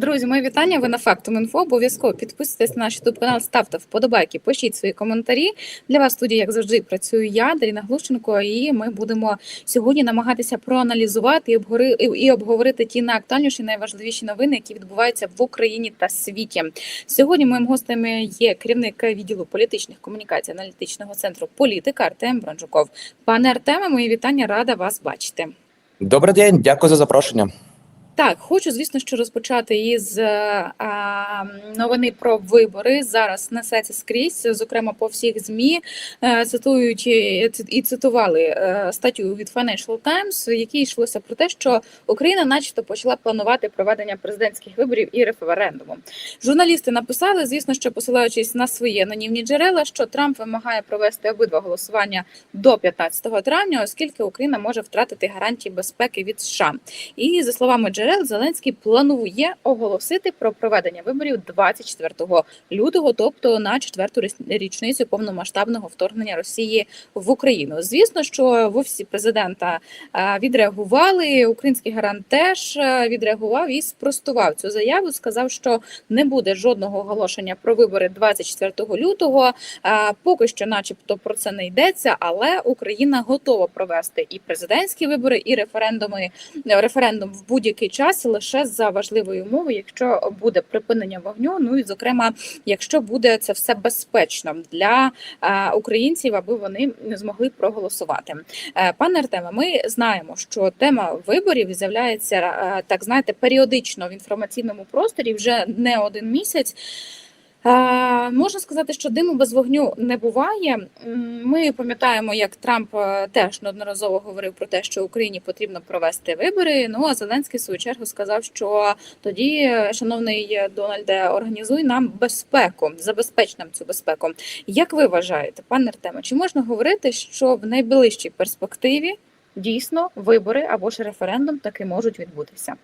Друзі, мої вітання. Ви на фактум інфо. Обов'язково підписуйтесь на наш youtube канал, ставте вподобайки, пишіть свої коментарі. Для вас в студії, як завжди, працюю я, Даріна Глущенко, і ми будемо сьогодні намагатися проаналізувати обгори- і обговорити ті найактуальніші, найважливіші новини, які відбуваються в Україні та світі. Сьогодні моїм гостем є керівник відділу політичних комунікацій аналітичного центру політика Артем Бронжуков. Пане Артеме, мої вітання, рада вас бачити. Добрий день, дякую за запрошення. Так, хочу, звісно, що розпочати із е, а, новини про вибори. Зараз несеться скрізь, зокрема по всіх змі, е, цитують і і цитували е, статтю від Financial Times, в якій йшлося про те, що Україна, начебто, почала планувати проведення президентських виборів і референдуму. Журналісти написали, звісно, що посилаючись на свої анонімні джерела, що Трамп вимагає провести обидва голосування до 15 травня, оскільки Україна може втратити гарантії безпеки від США. І за словами джерел, Зеленський планує оголосити про проведення виборів 24 лютого, тобто на четверту річницю повномасштабного вторгнення Росії в Україну. Звісно, що в офісі президента е, відреагували. Український гарант теж е, відреагував і спростував цю заяву. Сказав, що не буде жодного оголошення про вибори 24 лютого. Е, Поки що, начебто, про це не йдеться, але Україна готова провести і президентські вибори, і референдуми референдум в будь-який час лише за важливої умови, якщо буде припинення вогню. Ну і зокрема, якщо буде це все безпечно для е, українців, аби вони змогли проголосувати. Е, пане Артеме, ми знаємо, що тема виборів з'являється е, так, знаєте, періодично в інформаційному просторі вже не один місяць. Е, можна сказати, що диму без вогню не буває. Ми пам'ятаємо, як Трамп е, теж неодноразово говорив про те, що Україні потрібно провести вибори. Ну а Зеленський в свою чергу сказав, що тоді, е, шановний Дональде, організуй нам безпеку, забезпеч нам цю безпеку. Як ви вважаєте, пане Артеме, чи можна говорити, що в найближчій перспективі дійсно вибори або ж референдум таки можуть відбутися?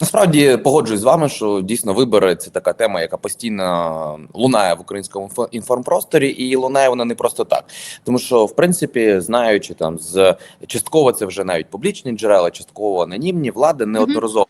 Насправді погоджуюсь з вами, що дійсно вибори це така тема, яка постійно лунає в українському інфо- інформпросторі, і лунає вона не просто так. Тому що, в принципі, знаючи там з частково це вже навіть публічні джерела, частково анонімні, влади неодноразово.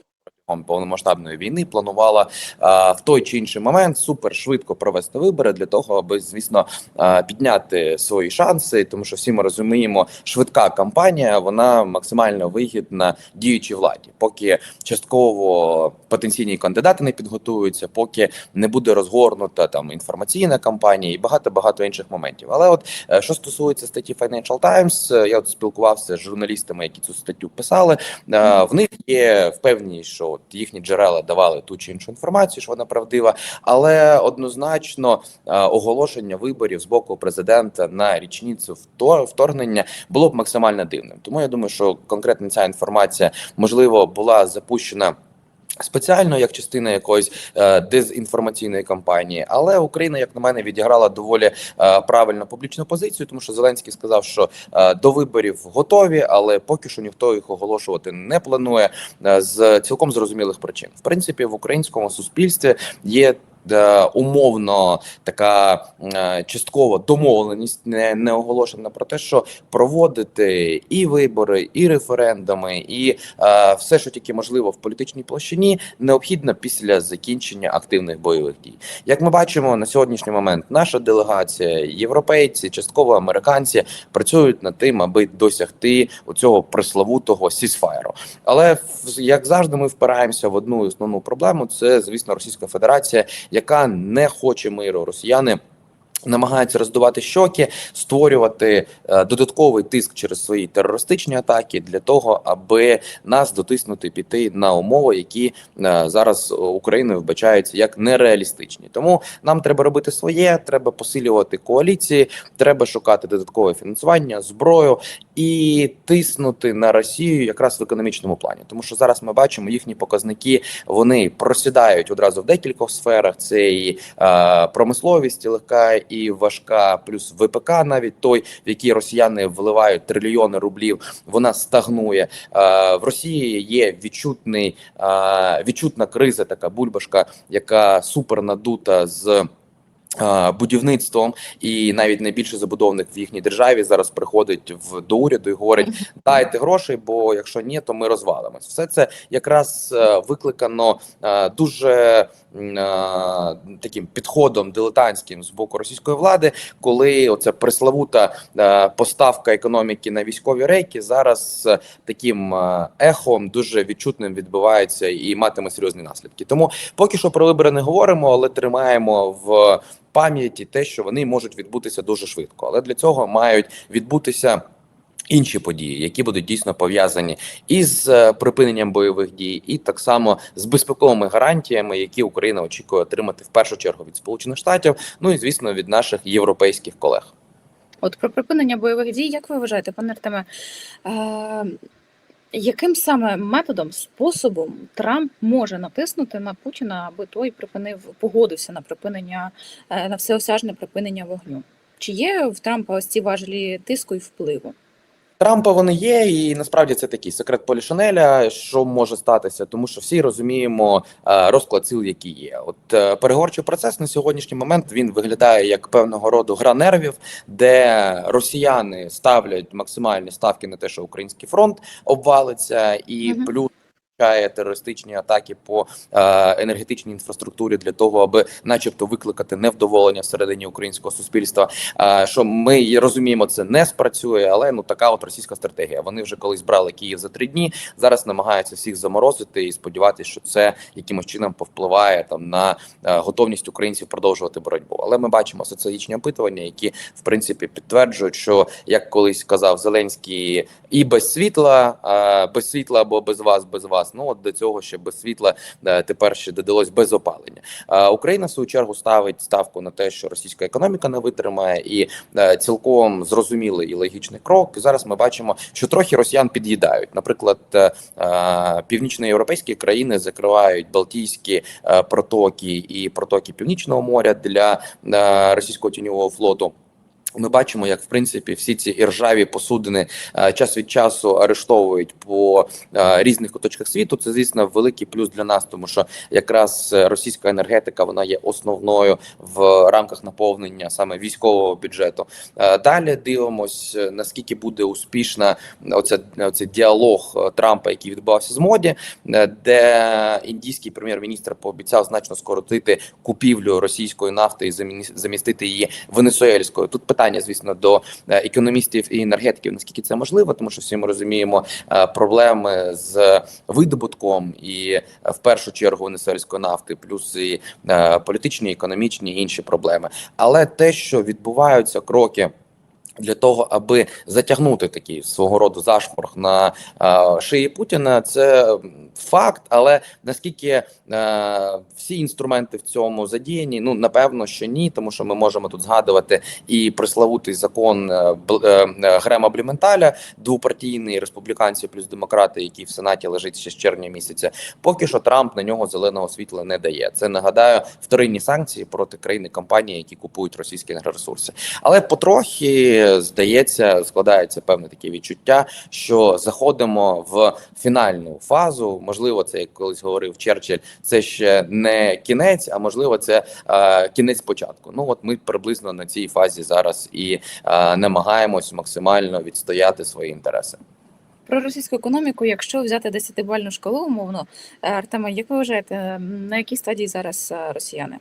Повномасштабної війни планувала а, в той чи інший момент супер швидко провести вибори для того, аби звісно а, підняти свої шанси, тому що всі ми розуміємо, швидка кампанія вона максимально вигідна діючій владі, поки частково потенційні кандидати не підготуються, поки не буде розгорнута там інформаційна кампанія і багато багато інших моментів. Але от е, що стосується статті Financial Times, е, я от спілкувався з журналістами, які цю статтю писали. Е, В них є впевненість, що от їхні джерела давали ту чи іншу інформацію, що вона правдива, але однозначно е, оголошення виборів з боку президента на річницю вторгнення було б максимально дивним. Тому я думаю, що конкретно ця інформація можливо була запущена. Спеціально як частина якоїсь е, дезінформаційної кампанії, але Україна, як на мене, відіграла доволі е, правильну публічну позицію, тому що Зеленський сказав, що е, до виборів готові, але поки що ніхто їх оголошувати не планує е, з цілком зрозумілих причин. В принципі, в українському суспільстві є. Е, Умовно така е, часткова домовленість не, не оголошена про те, що проводити і вибори, і референдуми, і е, все, що тільки можливо в політичній площині, необхідно після закінчення активних бойових дій. Як ми бачимо на сьогоднішній момент, наша делегація, європейці, частково американці працюють над тим, аби досягти оцього пресловутого сісфайру. Але як завжди, ми впираємося в одну основну проблему: це звісно Російська Федерація, яка не хоче миру. Росіяни. Намагаються роздувати щоки, створювати е, додатковий тиск через свої терористичні атаки для того, аби нас дотиснути піти на умови, які е, зараз Україною вбачаються як нереалістичні. Тому нам треба робити своє, треба посилювати коаліції, треба шукати додаткове фінансування, зброю і тиснути на Росію якраз в економічному плані. Тому що зараз ми бачимо їхні показники, вони просідають одразу в декількох сферах. Це і е, промисловість легка і важка, плюс ВПК, навіть той, в який росіяни вливають трильйони рублів, вона стагнує. Е, в Росії є відчутний е, відчутна криза, така бульбашка, яка супер надута з. Е, Будівництвом і навіть найбільший забудовник в їхній державі зараз приходить в до уряду і говорить: дайте грошей, бо якщо ні, то ми розвалимось. Все це якраз е, викликано е, дуже таким підходом дилетантським з боку російської влади, коли оця преславута поставка економіки на військові рейки зараз таким ехом дуже відчутним відбувається і матиме серйозні наслідки. Тому поки що про вибори не говоримо, але тримаємо в пам'яті те, що вони можуть відбутися дуже швидко. Але для цього мають відбутися. Інші події, які будуть дійсно пов'язані із е, припиненням бойових дій, і так само з безпековими гарантіями, які Україна очікує отримати в першу чергу від Сполучених Штатів, ну і звісно від наших європейських колег. От про припинення бойових дій, як ви вважаєте, пане Артеме, е, яким саме методом, способом Трамп може натиснути на Путіна, аби той припинив, погодився на припинення е, на всеосяжне припинення вогню? Чи є в Трампа ось ці важелі тиску і впливу? Трампа вони є, і насправді це такий секрет Полішанеля, що може статися, тому що всі розуміємо е, розклад сил, які є. От е, переговорчий процес на сьогоднішній момент він виглядає як певного роду гра нервів, де росіяни ставлять максимальні ставки на те, що український фронт обвалиться, і плюс. Терористичні атаки по е, енергетичній інфраструктурі для того, аби, начебто, викликати невдоволення всередині українського суспільства. Е, що ми розуміємо, це не спрацює, але ну така от російська стратегія. Вони вже колись брали Київ за три дні. Зараз намагаються всіх заморозити і сподіватися, що це якимось чином повпливає там на е, готовність українців продовжувати боротьбу. Але ми бачимо соціологічні опитування, які в принципі підтверджують, що як колись казав Зеленський, і без світла, без світла або без вас, без вас. Ну от до цього ще без світла е, тепер ще додалось без опалення. Е, Україна в свою чергу ставить ставку на те, що російська економіка не витримає, і е, цілком зрозумілий і логічний крок. Зараз ми бачимо, що трохи росіян під'їдають. Наприклад, північноєвропейські країни закривають Балтійські протоки і протоки Північного моря для російського тіньового флоту. Ми бачимо, як в принципі всі ці іржаві посудини е, час від часу арештовують по е, різних куточках світу. Це звісно великий плюс для нас, тому що якраз е, російська енергетика вона є основною в рамках наповнення саме військового бюджету. Далі дивимось, наскільки буде успішна оця, оцей діалог Трампа, який відбувався з моді, де індійський прем'єр-міністр пообіцяв значно скоротити купівлю російської нафти і замістити її венесуельською. Тут питання, звісно, до е, економістів і енергетиків, наскільки це можливо, тому що всі ми розуміємо е, проблеми з видобутком і е, в першу чергу венесуельської нафти, плюс і політичні, економічні і інші проблеми. Але те, що відбуваються кроки. Для того аби затягнути такий свого роду зашморг на шиї Путіна, це факт. Але наскільки е, всі інструменти в цьому задіяні, ну напевно, що ні, тому що ми можемо тут згадувати і приславутий закон е, е, е, Грема Бліменталя, двопартійний республіканці плюс демократи, який в сенаті лежить ще з червня місяця. Поки що Трамп на нього зеленого світла не дає. Це нагадаю вторинні санкції проти країни компанії, які купують російські енергоресурси. Але потрохи здається, складається певне таке відчуття, що заходимо в фінальну фазу. Можливо, це як колись говорив Черчилль, це ще не кінець, а можливо, це е, кінець початку. Ну от ми приблизно на цій фазі зараз і е, намагаємось максимально відстояти свої інтереси. Про російську економіку, якщо взяти 10-бальну шкалу, умовно, Артема, як ви вважаєте, на якій стадії зараз е, росіяни?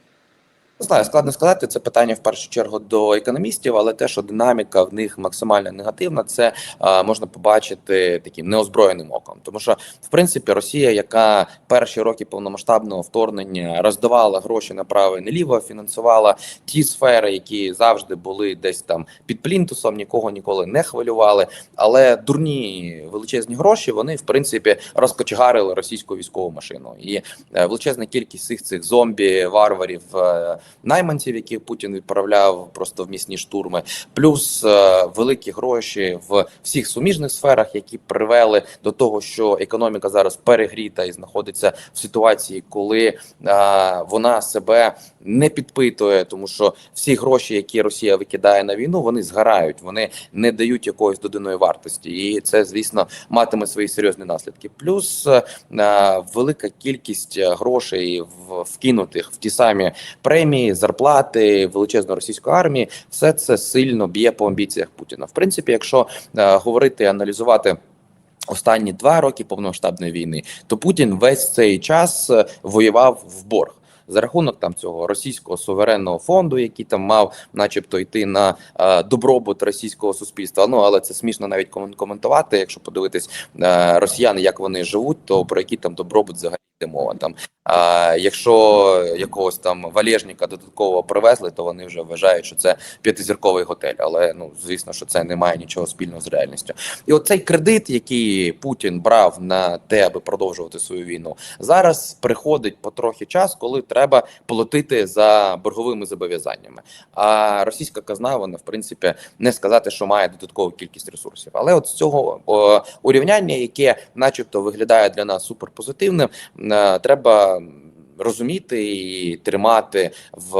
Не знаю, складно сказати. Це питання в першу чергу до економістів, але те, що динаміка в них максимально негативна, це е, можна побачити таким неозброєним оком. Тому що, в принципі, Росія, яка перші роки повномасштабного вторгнення роздавала гроші направо і наліво, фінансувала ті сфери, які завжди були десь там під плінтусом, нікого ніколи не хвилювали. Але дурні величезні гроші вони в принципі розкочегарили російську військову машину. І е, величезна кількість всіх цих зомбі, варварів. е, найманців, яких Путін відправляв просто в місні штурми, плюс е, великі гроші в всіх суміжних сферах, які привели до того, що економіка зараз перегріта і знаходиться в ситуації, коли е, вона себе не підпитує, тому що всі гроші, які Росія викидає на війну, вони згорають, вони не дають якоїсь доданої вартості, і це, звісно, матиме свої серйозні наслідки. Плюс е, велика кількість грошей вкинутих в ті самі премії премії, зарплати, величезної російської армії, все це сильно б'є по амбіціях Путіна. В принципі, якщо е, говорити, аналізувати. Останні два роки повномасштабної війни, то Путін весь цей час е, воював в борг за рахунок там цього російського суверенного фонду, який там мав, начебто, йти на е, добробут російського суспільства. Ну але це смішно навіть комен- коментувати. Якщо подивитись е, росіяни, як вони живуть, то про який там добробут взагалі йде мова там. А якщо якогось там валежника додатково привезли, то вони вже вважають, що це п'ятизірковий готель. Але ну звісно, що це не має нічого спільного з реальністю. І оцей кредит, який Путін брав на те, аби продовжувати свою війну, зараз приходить потрохи час, коли треба платити за борговими зобов'язаннями. А російська казна, вона в принципі не сказати, що має додаткову кількість ресурсів. Але от з цього о, урівняння, яке, начебто, виглядає для нас суперпозитивним, треба. Розуміти і тримати в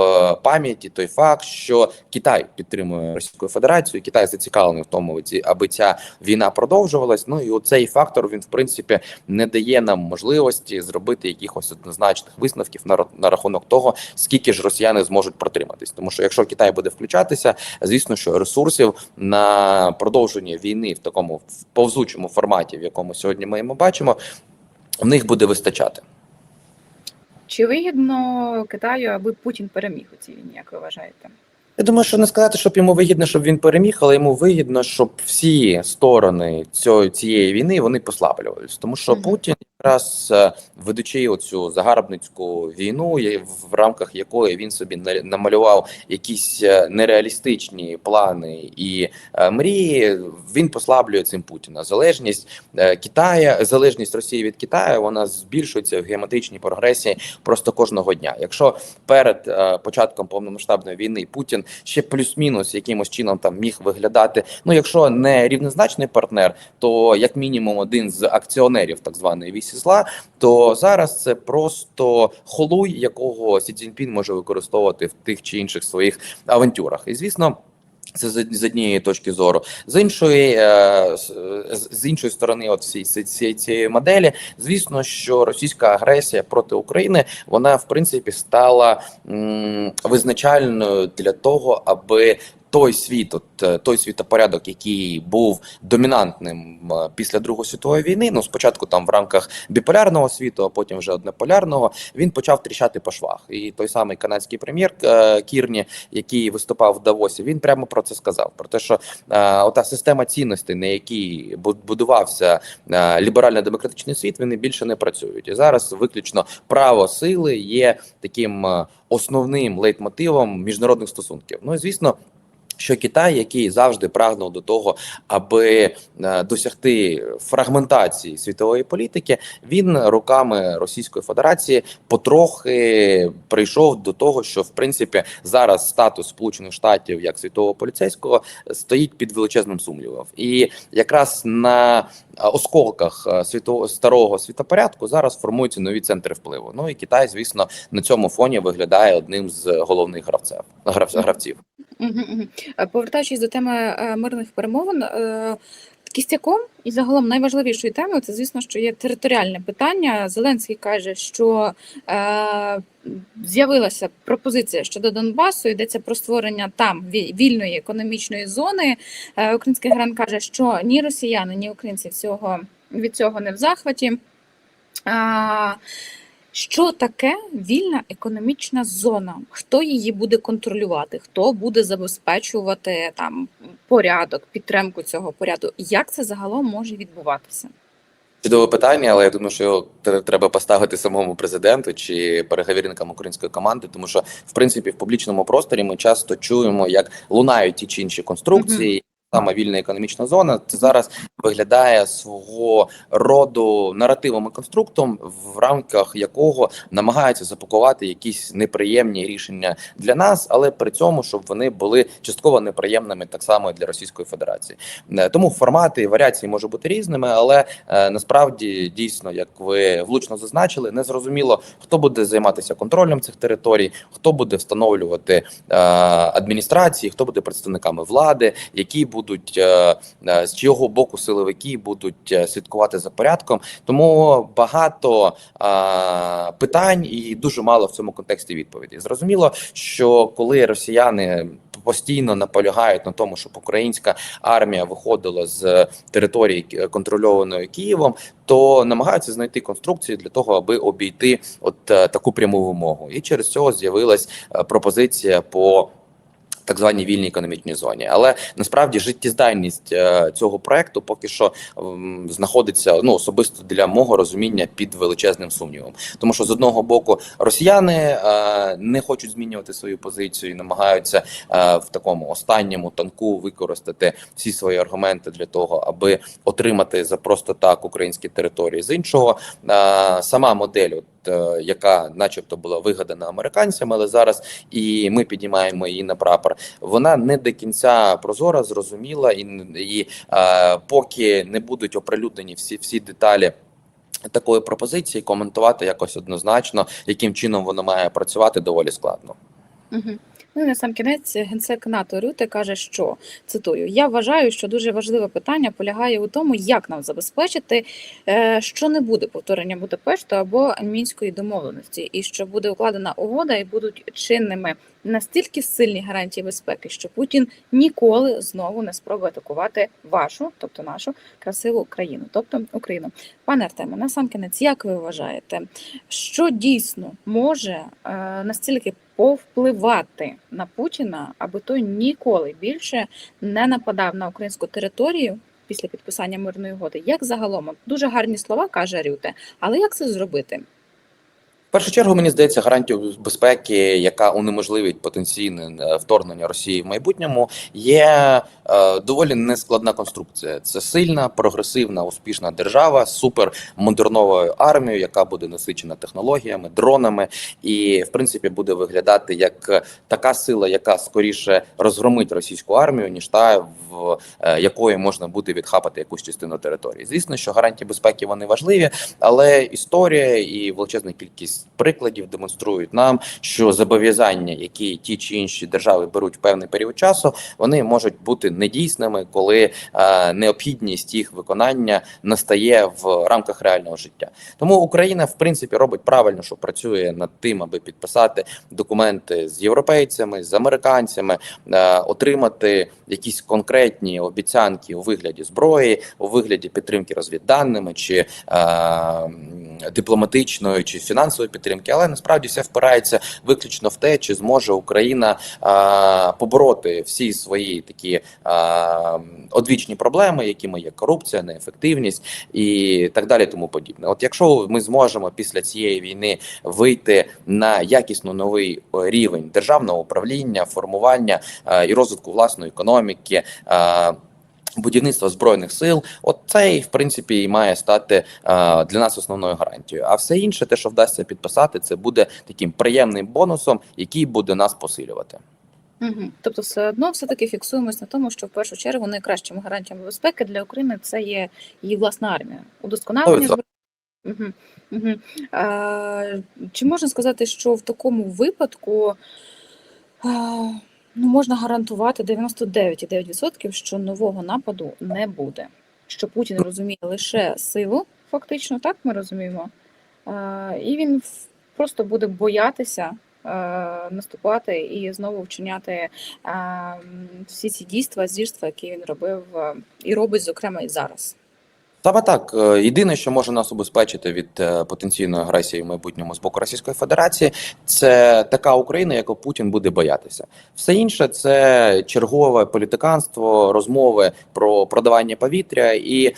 пам'яті той факт, що Китай підтримує Російську Федерацію, Китай зацікавлений в тому, аби ця війна продовжувалась. Ну і оцей фактор він в принципі не дає нам можливості зробити якихось однозначних висновків на, на рахунок того, скільки ж росіяни зможуть протриматись. Тому що якщо Китай буде включатися, звісно, що ресурсів на продовження війни в такому повзучому форматі, в якому сьогодні ми його бачимо, в них буде вистачати. Чи вигідно Китаю, аби Путін переміг у цій війні, як ви вважаєте? Я думаю, що не сказати, щоб йому вигідно, щоб він переміг, але йому вигідно, щоб всі сторони цього цієї війни вони послаблювалися. Тому що. Путін якраз е, ведучи оцю загарбницьку війну, в рамках якої він собі на- намалював якісь е, нереалістичні плани і е, мрії, він послаблює цим Путіна. Залежність Китая, залежність Росії від Китаю, вона збільшується в геометричній прогресії просто кожного дня. Якщо перед початком повномасштабної війни Путін ще плюс-мінус якимось чином там міг виглядати. Ну, якщо не рівнозначний партнер, то як мінімум один з акціонерів так званої вісі зла, то зараз це просто холуй, якого Сі Цзіньпін може використовувати в тих чи інших своїх авантюрах. І звісно. Це з однієї точки зору, з іншої е, з- іншої сторони, от всі ці- ці- цієї моделі, звісно, що російська агресія проти України вона в принципі стала м, визначальною для того, аби той світ, от е, той світопорядок, який був домінантним е, після Другої світової війни, ну спочатку там в рамках біполярного світу, а потім вже однополярного, він почав тріщати по швах. І той самий канадський прем'єр е, Кірні, який виступав в Давосі, він прямо про це сказав: про те, що ота система цінностей, на якій будувався ліберально-демократичний світ, вони більше не працюють. І зараз виключно право сили є таким основним лейтмотивом міжнародних стосунків. Ну і звісно. Що Китай, який завжди прагнув до того, аби е, досягти фрагментації світової політики, він руками Російської Федерації потрохи прийшов до того, що в принципі зараз статус Сполучених Штатів як світового поліцейського стоїть під величезним сумнівом, і якраз на осколках е, світового старого світопорядку зараз формуються нові центри впливу. Ну і Китай, звісно, на цьому фоні виглядає одним з головних гравців гравців. Е, Повертаючись до теми е, мирних перемовин, е, кістяком і загалом найважливішою темою це, звісно, що є територіальне питання. Зеленський каже, що е, з'явилася пропозиція щодо Донбасу. Йдеться про створення там вільної економічної зони. Е, Український гран каже, що ні росіяни, ні українці цього від цього не в захваті. А, що таке вільна економічна зона? Хто її буде контролювати? Хто буде забезпечувати там порядок, підтримку цього порядку? Як це загалом може відбуватися? Чудове питання, але я думаю, що його треба поставити самому президенту чи переговірникам української команди, тому що в принципі в публічному просторі ми часто чуємо, як лунають ті чи інші конструкції. Саме вільна економічна зона це зараз виглядає свого роду наративом і конструктом, в рамках якого намагаються запакувати якісь неприємні рішення для нас, але при цьому щоб вони були частково неприємними так само і для Російської Федерації. Е, Тому формати і варіації можуть бути різними, але е, насправді дійсно, як ви влучно зазначили, не зрозуміло, хто буде займатися контролем цих територій, хто буде встановлювати е, адміністрації, хто буде представниками влади, які будуть будуть е, е, з чого боку силовики будуть е, слідкувати за порядком. Тому багато питань і дуже мало в цьому контексті відповідей. Зрозуміло, що коли росіяни постійно наполягають на тому, щоб українська армія виходила з території контрольованої Києвом, то намагаються знайти конструкції для того, аби обійти от таку пряму вимогу. І через цього з'явилась пропозиція по. Так званій вільній економічній зоні, але насправді життєздайність е, цього проекту поки що знаходиться ну особисто для мого розуміння під величезним сумнівом. Тому що з одного боку росіяни е, не хочуть змінювати свою позицію, і намагаються е, в такому останньому танку використати всі свої аргументи для того, аби отримати за просто так українські території. З іншого сама модель, яка, начебто, була вигадана американцями, але зараз і ми піднімаємо її на прапор. Вона не до кінця прозора, зрозуміла, і, і е, поки не будуть оприлюднені всі, всі деталі. Такої пропозиції коментувати якось однозначно, яким чином воно має працювати, доволі складно. Угу. Ну і на сам кінець генсек НАТО Рюте каже, що цитую: я вважаю, що дуже важливе питання полягає у тому, як нам забезпечити, е, що не буде повторення Будапешту або мінської домовленості, і що буде укладена угода, і будуть чинними настільки сильні гарантії безпеки, що Путін ніколи знову не спробує атакувати вашу, тобто нашу красиву країну, тобто Україну. Пане Артеме, на сам кінець, як ви вважаєте, що дійсно може е, настільки повпливати на Путіна, аби той ніколи більше не нападав на українську територію після підписання мирної угоди? Як загалом дуже гарні слова каже Рюте, але як це зробити? Першу чергу мені здається гарантію безпеки, яка унеможливить потенційне е, вторгнення Росії в майбутньому, є е, доволі нескладна конструкція. Це сильна, прогресивна, успішна держава з супермодерновою армією, яка буде насичена технологіями, дронами, і в принципі буде виглядати як така сила, яка скоріше розгромить російську армію, ніж та в е, якої можна буде відхапати якусь частину території. Звісно, що гарантії безпеки вони важливі, але історія і величезна кількість прикладів демонструють нам, що зобов'язання, які ті чи інші держави беруть в певний період часу, вони можуть бути недійсними, коли е, необхідність їх виконання настає в рамках реального життя. Тому Україна, в принципі, робить правильно, що працює над тим, аби підписати документи з європейцями, з американцями, е, отримати якісь конкретні обіцянки у вигляді зброї, у вигляді підтримки розвідданими чи е, дипломатичної чи фінансової підтримки, але насправді все впирається виключно в те, чи зможе Україна е, побороти всі свої такі е, одвічні проблеми, якими є корупція, неефективність і так далі, тому подібне. От якщо ми зможемо після цієї війни вийти на якісно новий е, рівень державного управління, формування е, і розвитку власної економіки. е, Будівництва збройних сил, от це в принципі і має стати е, для нас основною гарантією. А все інше, те, що вдасться підписати, це буде таким приємним бонусом, який буде нас посилювати. Угу. Тобто, все одно все таки фіксуємось на тому, що в першу чергу найкращими гарантіями безпеки для України це є її власна армія, удосконалення Сто Угу. Угу. А, чи можна сказати, що в такому випадку а, ну, можна гарантувати 99,9%, що нового нападу не буде? Що Путін розуміє лише силу, фактично, так ми розуміємо, і він просто буде боятися. е, Наступати і знову вчиняти е, всі ці дійства, звірства, які він робив е, і робить, зокрема, і зараз. Саме так, Е, єдине, що може нас убезпечити від е, потенційної агресії в майбутньому з боку Російської Федерації, це така Україна, яку Путін буде боятися. Все інше це чергове політиканство, розмови про продавання повітря і е,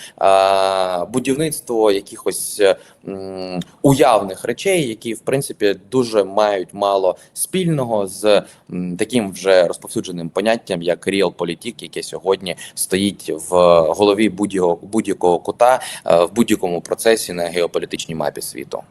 будівництво якихось е, м, уявних речей, які в принципі дуже мають мало спільного з м, таким вже розповсюдженим поняттям, як реал-політик, яке сьогодні стоїть в голові будь-якого будь-якого кута е, в будь-якому процесі на геополітичній мапі світу.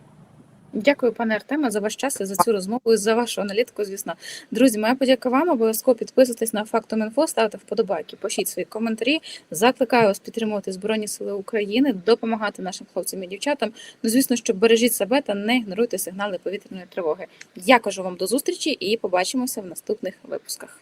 Дякую, пане Артеме, за ваш час і за цю розмову і за вашу аналітику. Звісно, друзі, моя подяка вам. Обов'язково підписуйтесь на Фактом Інфо, ставте вподобайки, пишіть свої коментарі. Закликаю вас підтримувати Збройні Сили України, допомагати нашим хлопцям і дівчатам. Ну, звісно, що бережіть себе та не ігноруйте сигнали повітряної тривоги. Я кажу вам до зустрічі і побачимося в наступних випусках.